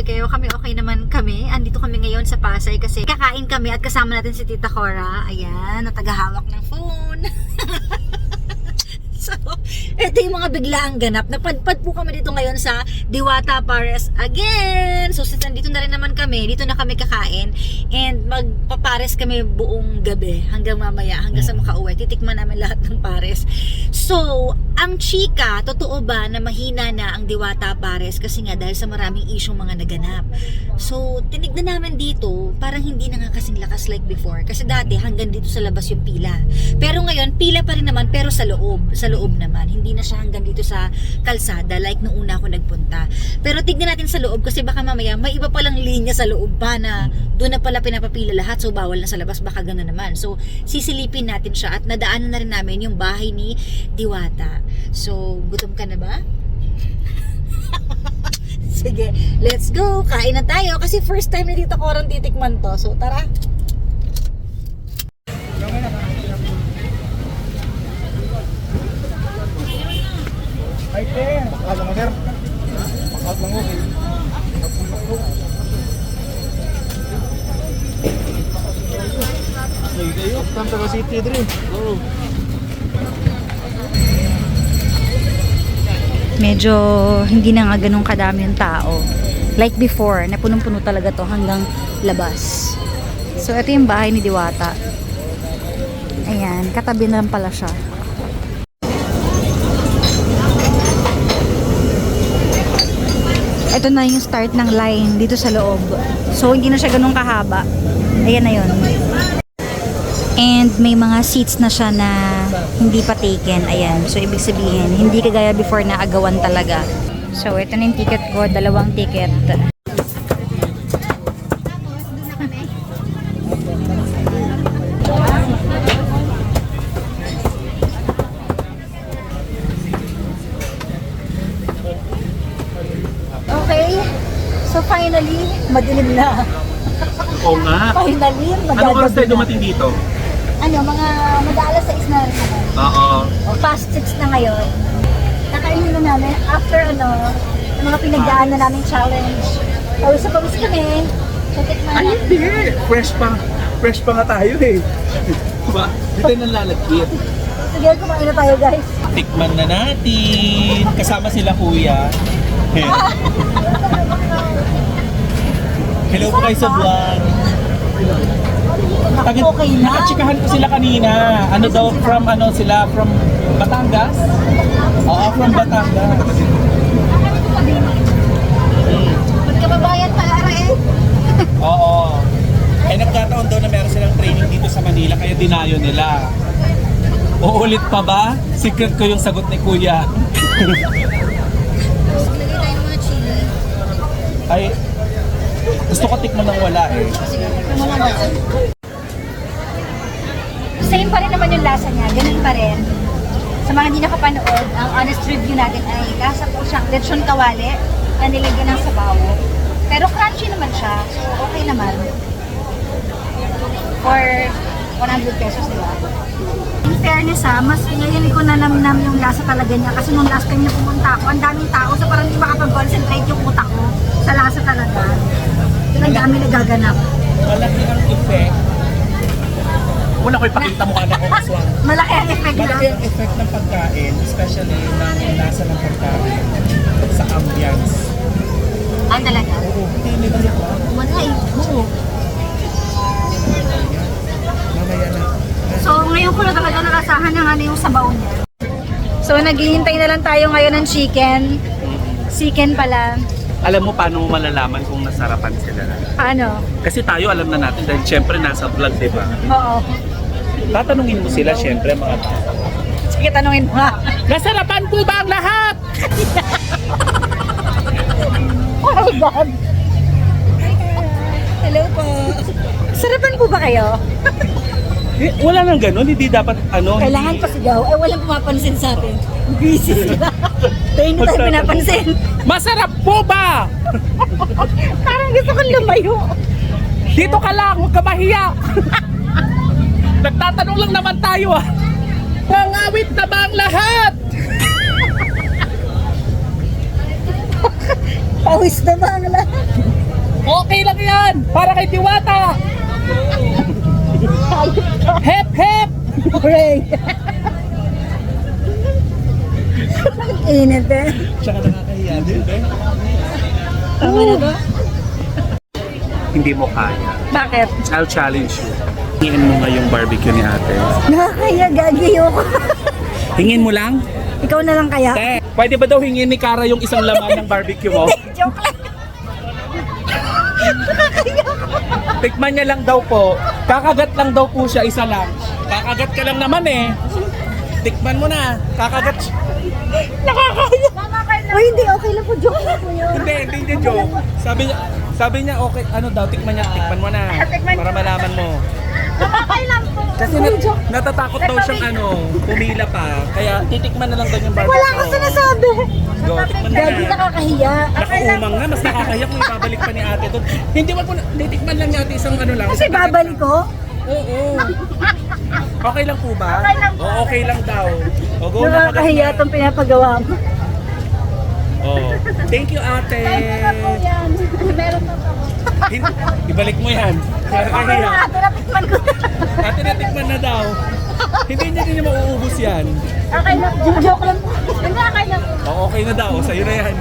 okay kayo. Kami okay naman kami. Andito kami ngayon sa Pasay kasi kakain kami at kasama natin si Tita Cora. Ayan, na tagahawak ng phone. So, ito yung mga biglaang ganap. Napadpad po kami dito ngayon sa Diwata Pares again. So, since nandito na rin naman kami, dito na kami kakain. And magpapares kami buong gabi hanggang mamaya, hanggang sa makauwi. Titikman namin lahat ng pares. So, ang chika, totoo ba na mahina na ang Diwata Pares kasi nga dahil sa maraming isyong mga naganap. So, tinignan namin dito, parang hindi na nga kasing lakas like before. Kasi dati hanggang dito sa labas yung pila. Pero ngayon, pila pa rin naman pero sa loob. Sa loob naman. Hindi na siya hanggang dito sa kalsada like nung una ako nagpunta. Pero tignan natin sa loob kasi baka mamaya may iba palang linya sa loob pa na doon na pala pinapapila lahat so bawal na sa labas baka gano'n naman. So sisilipin natin siya at nadaanan na rin namin yung bahay ni Diwata. So gutom ka na ba? Sige, let's go. Kain na tayo kasi first time na dito ko rin titikman to. So tara. Ay, city, Dre. Oo. medyo hindi na nga ganun kadami yung tao. Like before, na punong-puno talaga to hanggang labas. So, ito yung bahay ni Diwata. Ayan, katabi na lang pala siya. Ito na yung start ng line dito sa loob. So, hindi na siya ganun kahaba. Ayan na yun. And may mga seats na siya na hindi pa taken. Ayan. So, ibig sabihin, hindi kagaya before na agawan talaga. So, ito na yung ticket ko. Dalawang ticket. Okay. So, finally, madilim na. Oo nga. Finally, Anong oras tayo magagabi na. dumating dito? Ano, mga mag-aalas 6 na rin. Oo. O, past 6 na ngayon. Nakainin na namin after ano, yung mga pinagdaan na namin challenge. Pawis sa pawis kami. So, tikman Ay, hindi. Fresh pa. Fresh pa nga tayo eh. Diba? Hindi tayo nalalagkit. Sige, kumain na tayo guys. Tikman na natin. Kasama sila kuya. Hello po kayo sa vlog. Taga, Okay na. Nakachikahan ko sila kanina. Ano daw, from ano sila, from Batangas? Oo, from Batangas. Magkababayan pala eh. Oo. Eh nagkataon daw na meron silang training dito sa Manila kaya dinayo nila. Uulit pa ba? Secret ko yung sagot ni Kuya. Ay, gusto ko tikman ng wala eh. Sige, tikman mo naman. Same pa rin naman yung lasa niya. Ganun pa rin. Sa mga hindi nakapanood, ang honest review natin ay lasa po siyang lechon kawali na nilagyan ng sabaw. Pero crunchy naman siya. So, okay naman. For 100 pesos, di ba? In fairness ha, mas ngayon ko na namnam yung lasa talaga niya kasi nung last time na pumunta ako, ang daming tao so parang hindi makapag-concentrate yung utak ko sa lasa talaga. Yung ang dami nagaganap. Malaki ang effect. Wala ko ipakita mo ano ko aswang. Malaki ang effect na. Malaki ang effect ng pagkain, especially ng lasa ng pagkain sa ambience. Ah, talaga? Oo, hindi yan. Wala eh. Oo. Mamaya na. So, ngayon ko na talaga narasahan ng ano yung sabaw niya. So, naghihintay na lang tayo ngayon ng chicken. Chicken pala. Alam mo paano mo malalaman kung nasarapan sila? Paano? Kasi tayo alam na natin dahil syempre nasa vlog, di ba? Oo. Tatanungin mo sila syempre mga Sige, tanungin mo nga. Nasarapan po ba ang lahat? Oh God! Hello po. Sarapan po ba kayo? Eh, wala nang ganun, hindi dapat ano. Kailangan hindi- pa sigaw. Eh, walang pumapansin sa atin. Busy sila. Kaya hindi tayo pinapansin. Masarap po ba? Parang gusto kong lumayo. Dito ka lang, huwag ka mahiya. Nagtatanong lang naman tayo ah. Pangawit na ba ang lahat? Pawis na ba ang lahat? Okay lang yan! Para kay Diwata! hep, hep! Hooray! Init eh. Tsaka nakakahiya din, eh. Tama na ba? Hindi mo kaya. Bakit? I'll challenge you. Hingin mo nga yung barbecue ni ate. Nakakaya, gagi ako. Hingin mo lang? Ikaw na lang kaya? Te, pwede ba daw hingin ni Kara yung isang laman ng barbecue mo? Joke lang. Tikman niya lang daw po. Kakagat lang daw po siya, isa lang. Kakagat ka lang naman eh. Tikman mo na. Kakagat siya. Nakakaya. Uy, hindi. Okay lang po. Joke lang po yun. Hindi, hindi niya joke. Sabi niya, sabi niya okay, ano daw, tikman niya, tikman mo na. Para malaman mo. Okay lang po. Kasi nat- natatakot daw siyang ano, pumila pa. Kaya titikman na lang daw yung barbecue. Wala akong sinasabi. Go, tikman mo Gagi, na. nakakahiya. Nakaumang na, mas nakakayak kung ibabalik pa ni ate doon. Hindi wag mo na, titikman lang niya ate isang ano lang. Kasi babalik ko. Oo. Okay lang po ba? Okay lang Oo, okay lang daw. O, go na Nakakahiya itong pinapagawa mo. Na. Oh. Thank you, ate. Meron pa pa. Hin- Ibalik mo yan. Nakakahiya. Ate, natikman ko. Ate, natikman na daw. Hindi niya din niya mauubos yan. Okay lang. Joke lang po. Hindi, okay lang. O, okay na daw. Sa'yo na yan.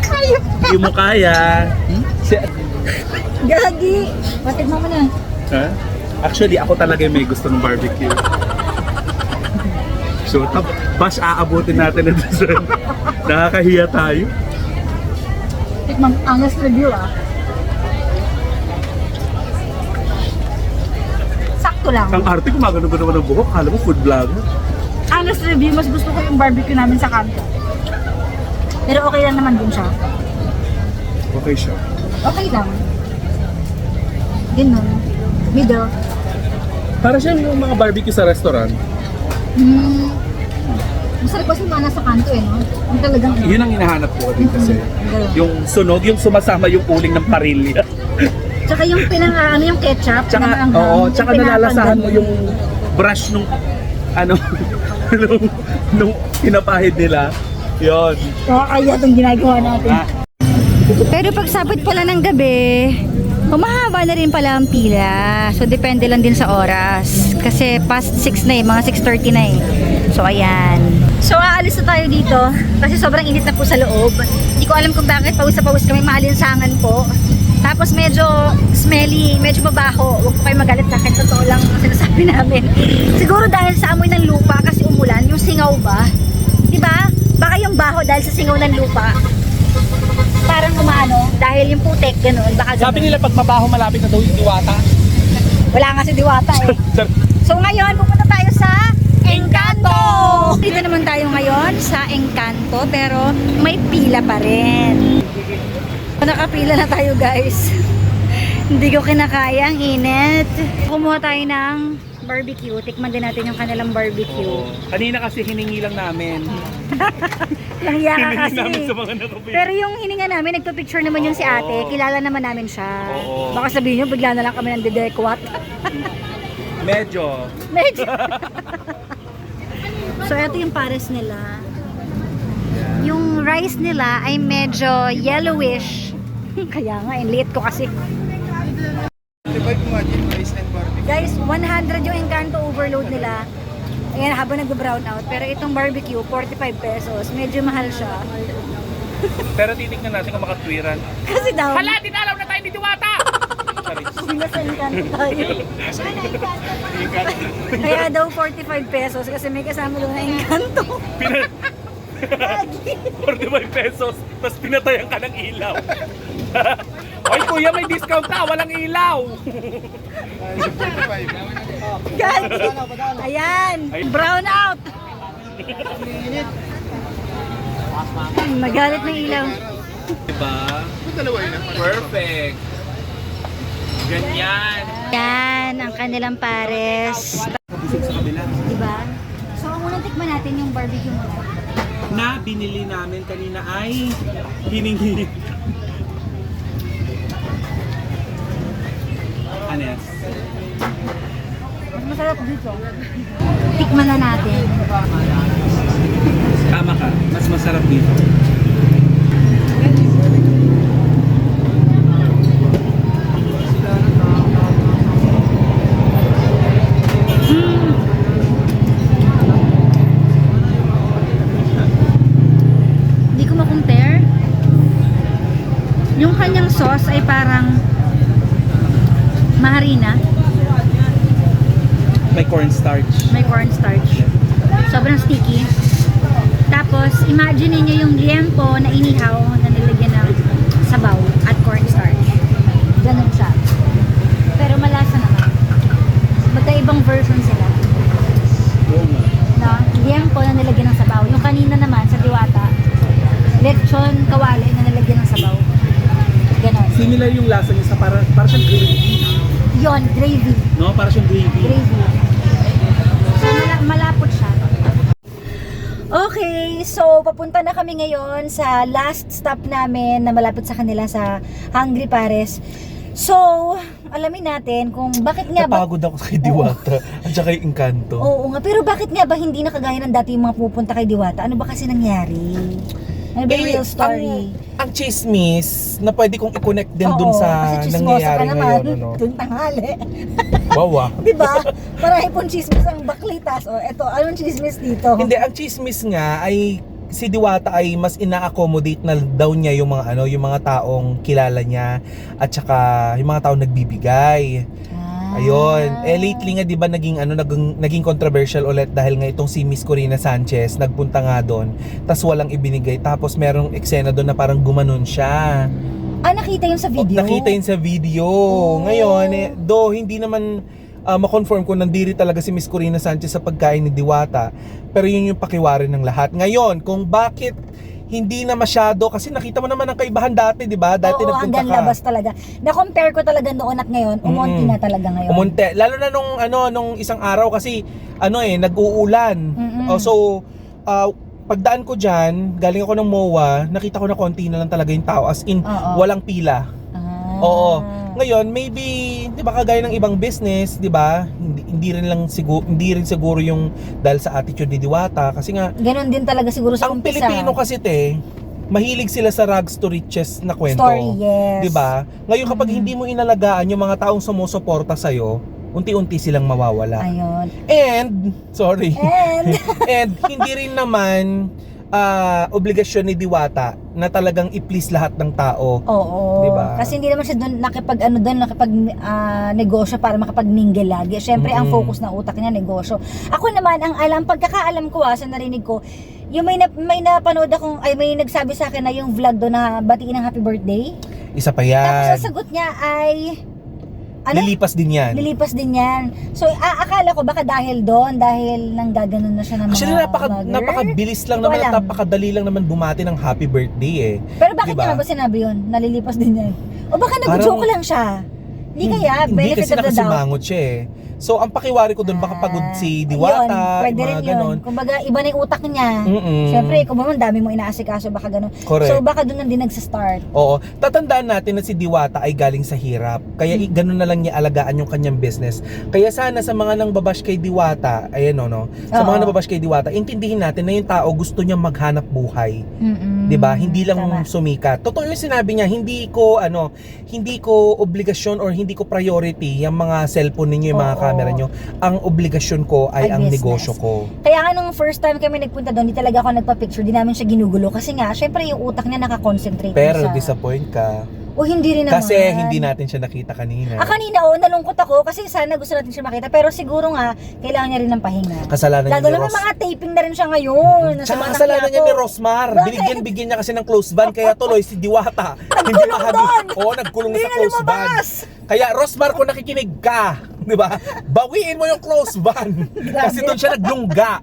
Kayo. Hindi mo kaya. Hmm? Si Gagi. Matigman mo na. Ha? Actually, ako talaga yung may gusto ng barbecue. So, tap, bas aabutin natin na dessert. Nakakahiya tayo. Tikman, honest review ah. Sakto lang. Ang arte, gumagano ba naman ng buhok? Kala mo food vlogger. Honest review, mas gusto ko yung barbecue namin sa kanto. Pero okay lang naman din siya. Okay siya. Okay lang. Ganun. Middle. Para siya yung mga barbecue sa restaurant. Masarap kasi mga nasa kanto eh, no? Yung talagang ano. Yun ang hinahanap ko din kasi. Yung sunog, yung sumasama yung uling ng parilya. Tsaka yung pinang, ano yung ketchup, Tsaka, pinanganghang, oo, yung tsaka nalalasahan mo yung brush nung, ano, nung, nung pinapahid nila. Yun. Nakakaya itong ginagawa natin. Ah, Pero pag sabot pala ng gabi, humahaba na rin pala ang pila. So, depende lang din sa oras. Kasi past 6 na eh, mga 6.30 na eh. So, ayan. So, aalis na tayo dito. Kasi sobrang init na po sa loob. Hindi ko alam kung bakit pawis na pawis kami, maalinsangan po. Tapos medyo smelly, medyo mabaho. Huwag po kayo magalit sa akin. Totoo lang ang sinasabi namin. Siguro dahil sa amoy ng lupa kasi umulan, yung singaw ba? Di ba? Baka yung baho dahil sa singaw ng lupa. Parang umano, dahil yung putek, ganun. Baka ganun. sabi nila pag mabaho malapit na daw yung diwata. Wala nga si Diwata eh. So ngayon, pupunta tayo sa Encanto! Dito naman tayo ngayon sa Encanto, pero may pila pa rin. Nakapila na tayo guys. Hindi ko kinakaya, ang init. Kumuha tayo ng barbecue. Tikman din natin yung kanilang barbecue. Kanina kasi hiningi lang namin. Langya ka Hiningi kasi. namin sa mga nakapili. Pero yung hininga namin, nagpa-picture naman yun si ate. Oo. Kilala naman namin siya. Oo. Baka sabihin nyo, bigla na lang kami ng dedekwat. Medyo. Medyo. So, ito yung pares nila. Yung rice nila ay medyo yellowish. Kaya nga, yung liit ko kasi. Guys, 100 yung Encanto overload nila. Ayan, habang nag-brown out. Pero itong barbecue, 45 pesos. Medyo mahal siya. Pero titignan natin kung makatwiran. Kasi daw, Hala, dinalaw na tayo ni Diwata! Encanto tayo. Kaya daw 45 pesos kasi may kasama doon na Encanto. Pina- 45 pesos, tapos pinatayan ka ng ilaw. Oy kuya, may discount ka, walang ilaw. Gagi! Ayan! Brown out! Magalit ng ilaw. Diba? Perfect. Ganyan. Yan, ang kanilang pares. Diba? So, ang unang tikman natin yung barbecue muna. Na binili namin kanina ay hiningi. Ano? Mas masarap dito. Tikman na natin. Tama ka, mas masarap dito. Sauce ay parang maharina. May cornstarch. May cornstarch. Sobrang sticky. Tapos, imagine niyo yung liempo na inihaw na nilagyan ng sabaw at cornstarch. Ganun siya. Pero malasa naman. Magkaibang version sila. No? Liempo na nilagyan ng sabaw. Yung kanina naman sa diwata, lechon kawali na nilagyan ng sabaw. Similar yung lasa niya sa para, para siyang gravy. Yon, gravy. No? Para siyang gravy. Gravy. So, mala- malapot siya. Okay, so papunta na kami ngayon sa last stop namin na malapit sa kanila sa Hungry Pares. So, alamin natin kung bakit nga ba... Napagod ako kay Diwata at saka kay Encanto. Oo nga, pero bakit nga ba hindi na kagaya ng dati yung mga pupunta kay Diwata? Ano ba kasi nangyari? Ano ba yung Eh, real story? Ang, ang chismis na pwede kong i-connect din Oo, dun sa kasi chismosa ka nangyayari naman. ngayon. Ano? Tuwing tanghali. Wow ah. Di ba? Marami pong chismis ang baklitas. O, eto, anong chismis dito? Hindi, ang chismis nga ay si Diwata ay mas ina-accommodate na daw niya yung mga ano, yung mga taong kilala niya at saka yung mga taong nagbibigay. Ah. Ayun. Eh lately nga 'di ba naging ano naging, naging controversial ulit dahil nga itong si Miss Corina Sanchez nagpunta nga doon tas walang ibinigay tapos merong eksena doon na parang gumanon siya. Ah, nakita yung sa video? Nakita yun sa video. Oh. Ngayon, eh, do hindi naman ah, ma-confirm kung nandiri talaga si Miss Corina Sanchez sa pagkain ni Diwata. Pero yun yung pakiwarin ng lahat. Ngayon, kung bakit hindi na masyado kasi nakita mo naman ang kaibahan dati, 'di ba? Dati Oo, nagpunta ka. labas talaga. Na-compare ko talaga noon at ngayon, umonti Mm. na talaga ngayon. Umunti. Lalo na nung ano nung isang araw kasi ano eh nag-uulan. Mm-mm. Oh, so ah, pagdaan ko diyan, galing ako ng MOA, nakita ko na konti na lang talaga yung tao as in Oo. walang pila. Ah. Oo. Ngayon, maybe 'di ba kagaya ng ibang business, 'di ba? Hindi, rin lang siguro hindi rin siguro yung dahil sa attitude ni Diwata kasi nga Ganon din talaga siguro sa ang umpisa. Pilipino kasi te, mahilig sila sa rags to riches na kwento. Story, yes. 'Di ba? Ngayon kapag Mhm. hindi mo inalagaan yung mga taong sumusuporta sa unti-unti silang mawawala. Ayun. And sorry. And, And hindi rin naman ah, obligasyon ni Diwata na talagang i-please lahat ng tao. oo. Diba? Kasi hindi naman siya doon nakipag ano doon nakipag ah, negosyo para makapag-mingle lagi. Syempre ang Mm-mm. focus ng utak niya negosyo. Ako naman ang alam pagkakaalam ko ah, sa narinig ko, yung may na, may napanood akong ay may nagsabi sa akin na yung vlog doon na batiin ng happy birthday. Isa pa Tapos yan. ang sagot niya ay ano? Lilipas din yan. Lilipas din yan. So, a- akala ko baka dahil doon, dahil nang gaganon na siya ng mga Actually, napaka, vlogger. napakabilis lang Hindi naman at napakadali lang naman bumati ng happy birthday eh. Pero bakit Diba? niya nga ba sinabi yun? Nalilipas din yan. O baka nag-joke lang siya. Hindi kaya, Hindi benefit kasi of the doubt. nakasimangot siya eh. So, ang pakiwari ko doon, baka pagod Ah, si Diwata, yun, pwede mga rin ganon. yun. Kumbaga, iba na yung utak niya. Mm-mm. Siyempre, kung naman dami mo inaasikaso, baka ganun. Correct. So, baka doon din nagsa-start. Oo. Tatandaan natin na si Diwata ay galing sa hirap. Kaya Hmm. ganun na lang niya alagaan yung kanyang business. Kaya sana sa mga nang babash kay Diwata, ayan o no, sa Oo. mga nang babash kay Diwata, intindihin natin na yung tao gusto niya maghanap buhay. Mm-mm. 'Di ba? Hindi lang Tama. sumikat. Totoo yung sinabi niya, hindi ko ano, hindi ko obligasyon or hindi ko priority yung mga cellphone ninyo, yung mga Oo. Camera nyo. Ang obligasyon ko ay ang business. negosyo ko. Kaya nga nung first time kami nagpunta doon, di talaga ako nagpa-picture, di namin siya ginugulo. Kasi nga, syempre yung utak niya nakakonsentrate Pero sa... disappoint ka. O hindi rin naman. Kasi hindi natin siya nakita kanina. Ah, kanina, oh, nalungkot ako kasi sana gusto natin siya makita. Pero siguro nga, kailangan niya rin ng pahinga. Kasalanan niya Lalo ni na may Ross. mga taping na rin siya ngayon. Nasa Tsaka kasalanan niya ni Rosmar. Bakit? Binigyan-bigyan niya kasi ng close van kaya tuloy si Diwata. Nagkulong makabi- doon! Oo, nagkulong Hindi sa close lumabas! Kaya Rosmar, kung nakikinig ka, di ba? Bawiin mo yung close van. kasi doon siya naglungga.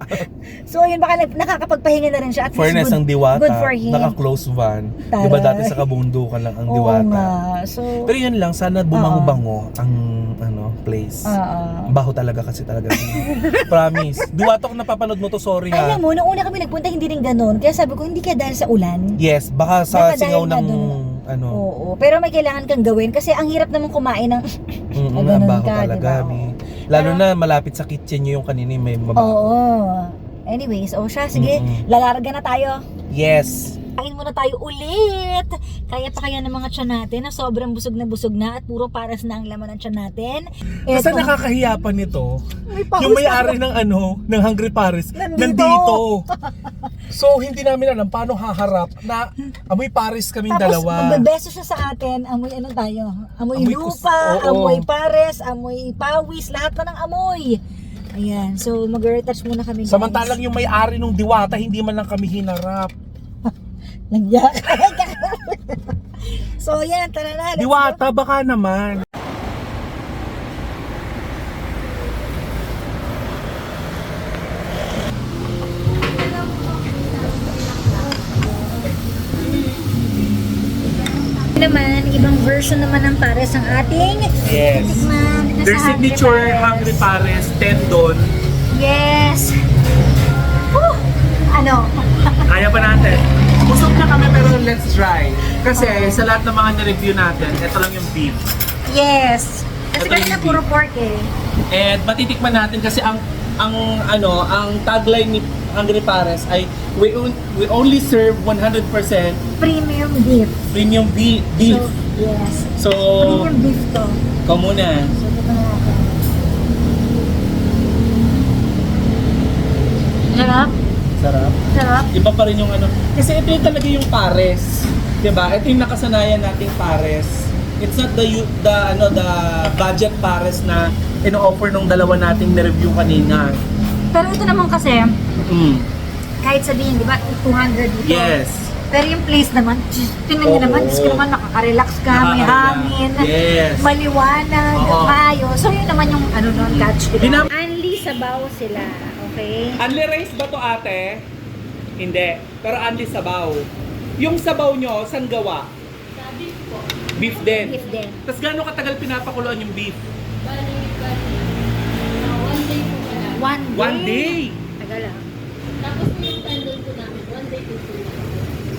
So, yun, baka nag- nakakapagpahinga na rin siya. At Fairness good, ang Diwata, good for him. naka-close van. Taray. Di ba dati sa kabundukan lang ang Oo Diwata. nga. So, Pero yun lang, sana bumango-bango ang ano place. ah, Baho talaga kasi talaga. Promise. Diwata kung napapanood mo to, sorry ha. alam mo, nung una kami nagpunta, hindi rin ganun. Kaya sabi ko, hindi kaya dahil sa ulan. Yes, baka sa Baka dahil singaw nga ng dun. Ano. Oo. Pero may kailangan kang gawin kasi ang hirap naman kumain ng... Mm, Ah, ang ganun baho ka, talaga, diba? Mi. Lalo Pero- na malapit sa kitchen nyo yung kanina may mabaho. Oo. Anyways, oh siya, sige, Mm-mm. lalarga na tayo. Yes. Kain muna tayo ulit. Kaya pa kaya ng mga tiyan natin na sobrang busog na busog na at puro paras na ang laman ng tiyan natin. Kasi Eto, nakakahiya pa nito. may yung na may-ari ng ano, ng Hungry Paris, Nandito. nandito. so, hindi namin alam paano haharap na amoy Paris kaming Tapos dalawa. magbebeso siya sa atin, amoy ano tayo? Amoy, Amoy kus- lupa, oo. amoy pares, amoy pawis, lahat pa ng amoy. Ayan, so mag-retouch muna kami guys. Samantalang yung may-ari ng Diwata, hindi man lang kami hinarap. Nagyak. so yan, tara na. let's go. Diwata, baka naman. naman, ibang version naman ng pares ang ating Yes. tikman. Their signature Pares. Hungry Pares, tendon. Yes. Whew! Ano? Kaya pa natin. Busog na kami pero let's try. Kasi sa lahat ng mga na-review natin, ito lang yung beef. Yes. Kasi Ito kanina yung puro beef. pork eh. And matitikman natin kasi ang ang ano, ang tagline ni Hungry Pares ay we on- we only serve 100% Premium beef. premium beef. beef. So, yes. So, Premium beef to. ikaw muna. So, ito na natin. Sarap. Sarap. Iba pa rin yung ano. Kasi ito yung talaga yung pares. 'Di ba? Ito yung nakasanayan nating pares. It's not the the ano the budget pares na ino-offer nung dalawa nating na-review kanina. Pero ito naman kasi, Mm. kahit sabihin, di ba, 200 dito. Yes. Pero yung place naman, tingnan nyo Oo. naman, Diyos ko naman, nakaka-relax ka, may Nakaka-relax. hangin, Yes. maliwanag, Oo. maayos. So yun naman yung ano nun, catch ko. Binab- Anli sabaw sila, okay? Unli rice ba to ate? Hindi. Pero unli sabaw. Yung sabaw nyo, saan gawa? beef po. Beef din. Beef din. Tapos gaano katagal pinapakuluan yung beef? Bali, bali, uh, one day po wala. One day. One day. Tagal ah. Tapos po yung tendon po namin, one day po po lang.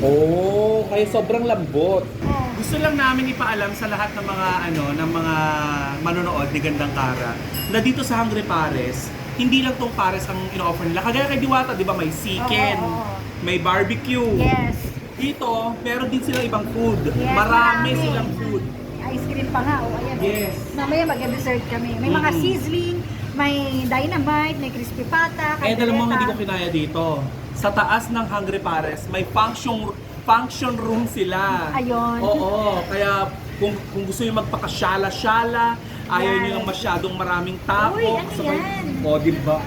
Oh, kaya sobrang lambot. Oh. Gusto lang namin ipaalam sa lahat ng mga ano, ng mga manonood ni Gandang Kara na dito sa Hungry Pares, hindi lang tong pares ang ino-offer nila. Kagaya kay Diwata, 'di ba, may chicken, Oo, oo. may barbecue. Yes. Dito, meron din silang ibang food. Yes, marami marami. silang food. Ice cream pa nga, oh, ayan. oh. Yes. Mamaya mag-dessert kami. May mga Mm. sizzling, may dynamite, may crispy pata, Eh, alam mo, hindi ko kinaya dito. Sa taas ng Hungry Pares, may function function room sila. Ayun. Oo, kaya kung, kung gusto nyo magpakasyala-syala, ayaw nyo lang masyadong maraming tapo. Uy, ano yan? O, di ba?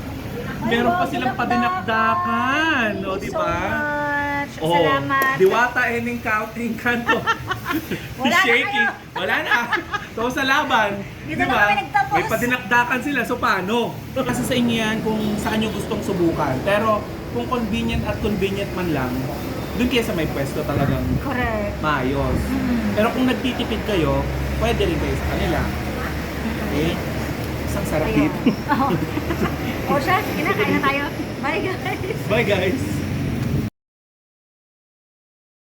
Meron pa silang padinakdakan. O, di ba? Oh, Salamat. Diwata and counting kanto. Wala na Shaking. kayo. Wala na. So sa laban, Dito di na ba? May padinakdakan sila. So paano? Kasi sa inyo yan kung saan nyo gustong subukan. Pero kung convenient at convenient man lang, dun kayo sa may pwesto talagang Correct. maayos. Mm. Pero kung nagtitipid kayo, pwede rin kayo sa kanila. Okay? Isang sarap dito. Oh. o siya, sige na, kain na tayo. Bye guys. Bye guys!